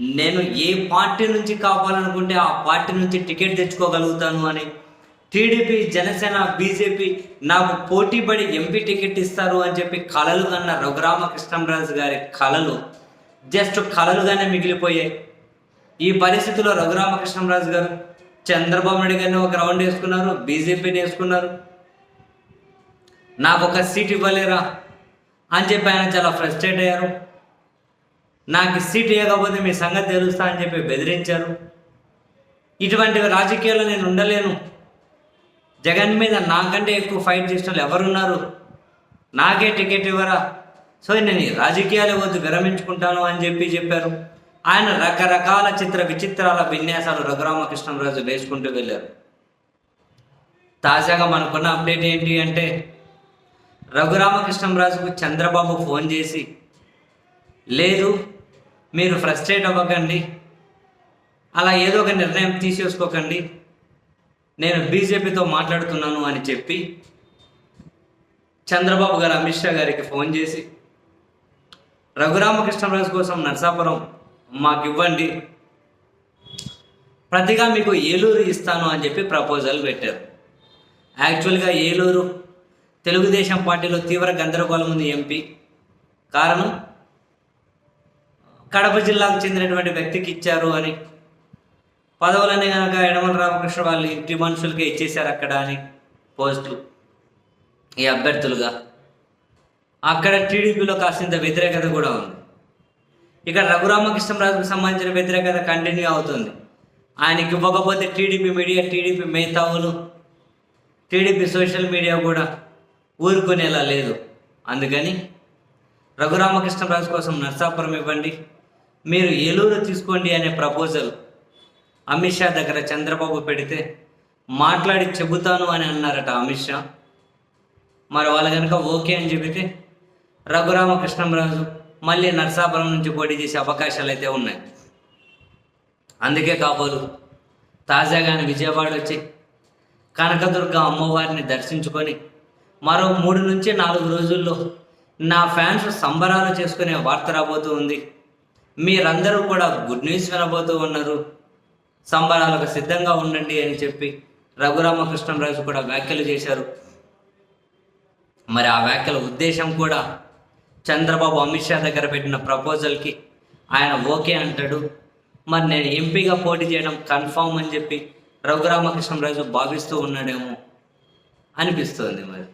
నేను ఏ పార్టీ నుంచి కావాలనుకుంటే ఆ పార్టీ నుంచి టికెట్ తెచ్చుకోగలుగుతాను అని. టీడీపీ జనసేన బీజేపీ నాకు పోటీపడి ఎంపీ టికెట్ ఇస్తారు అని చెప్పి కళలు కన్న రఘురామకృష్ణరాజు గారి కళలు జస్ట్ కళలుగానే మిగిలిపోయాయి. ఈ పరిస్థితిలో రఘురామకృష్ణరాజు గారు చంద్రబాబు నాయుడు గారిని ఒక రౌండ్ వేసుకున్నారు బీజేపీని వేసుకున్నారు. నాకు ఒక సీట్ ఇవ్వలేరా అని చెప్పి ఆయన చాలా ఫ్రస్ట్రేట్ అయ్యారు. నాకు సీట్ ఇవ్వకపోతే మీ సంగతి తెలుస్తా అని చెప్పి బెదిరించారు. ఇటువంటి రాజకీయాల్లో నేను ఉండలేను. జగన్ మీద నాకంటే ఎక్కువ ఫైట్ చేసిన వాళ్ళు ఎవరున్నారు? నాకే టికెట్ ఇవ్వరా? సో నేను ఈ రాజకీయాలు వద్దు విరమించుకుంటాను అని చెప్పి చెప్పారు. ఆయన రకరకాల చిత్ర విచిత్రాల విన్యాసాలు రఘురామకృష్ణరాజు వేసుకుంటూ వెళ్ళారు. తాజాగా మనకున్న అప్డేట్ ఏంటి అంటే రఘురామకృష్ణరాజుకు చంద్రబాబు ఫోన్ చేసి లేదు మీరు ఫ్రస్ట్రేట్ అవ్వకండి. అలా ఏదో ఒక నిర్ణయం తీసేసుకోకండి. నేను బీజేపీతో మాట్లాడుతున్నాను అని చెప్పి చంద్రబాబు గారు అమిత్ షా గారికి ఫోన్ చేసి రఘురామకృష్ణరాజు కోసం నర్సాపురం మాకు ఇవ్వండి ప్రతిగా మీకు ఏలూరు ఇస్తాను అని చెప్పి ప్రపోజల్ పెట్టారు. యాక్చువల్గా ఏలూరు తెలుగుదేశం పార్టీలో తీవ్ర గందరగోళం ఉంది ఎంపీ. కారణం? కడప జిల్లాకు చెందినటువంటి వ్యక్తికి ఇచ్చారు అని. పదవులని కనుక యనమల రామకృష్ణ వాళ్ళు ఇంటి మనుషులకే ఇచ్చేశారు అక్కడ అని పోస్టులు. ఈ అభ్యర్థులుగా. అక్కడ టీడీపీలో కాసింత వ్యతిరేకత కూడా ఉంది. ఇక్కడ రఘురామకృష్ణరాజుకు సంబంధించిన వ్యతిరేకత కంటిన్యూ అవుతుంది. ఆయనకి ఇవ్వకపోతే టీడీపీ మీడియా టీడీపీ మేతావులు టీడీపీ సోషల్ మీడియా కూడా ఊరుకునేలా లేదు. అందుకని రఘురామకృష్ణరాజు కోసం నర్సాపురం ఇవ్వండి. మీరు ఏలూరు తీసుకోండి అనే ప్రపోజల్ అమిత్ షా దగ్గర చంద్రబాబు పెడితే మాట్లాడి చెబుతాను అని అన్నారట అమిత్ షా. మరి వాళ్ళు కనుక ఓకే అని చెబితే రఘురామకృష్ణరాజు మళ్ళీ నర్సాపురం నుంచి పోటీ చేసే అవకాశాలు అయితే ఉన్నాయి. అందుకే కాబోలు తాజాగానే విజయవాడ వచ్చి కనకదుర్గ అమ్మవారిని దర్శించుకొని మరో మూడు నుంచి నాలుగు రోజుల్లో నా ఫ్యాన్స్ సంబరాలు చేసుకునే వార్త రాబోతూ ఉంది. మీరందరూ కూడా గుడ్ న్యూస్ వినబోతూ ఉన్నారు. సంబరాలకు సిద్ధంగా ఉండండి అని చెప్పి రఘురామకృష్ణరాజు కూడా వ్యాఖ్యలు చేశారు. మరి ఆ వ్యాఖ్యల ఉద్దేశం కూడా చంద్రబాబు అమిత్ షా దగ్గర పెట్టిన ప్రపోజల్కి ఆయన ఓకే అంటాడు. మరి నేను ఎంపీగా పోటీ చేయడం కన్ఫామ్ అని చెప్పి రఘురామకృష్ణరాజు భావిస్తూ ఉన్నాడేమో అనిపిస్తుంది మరి.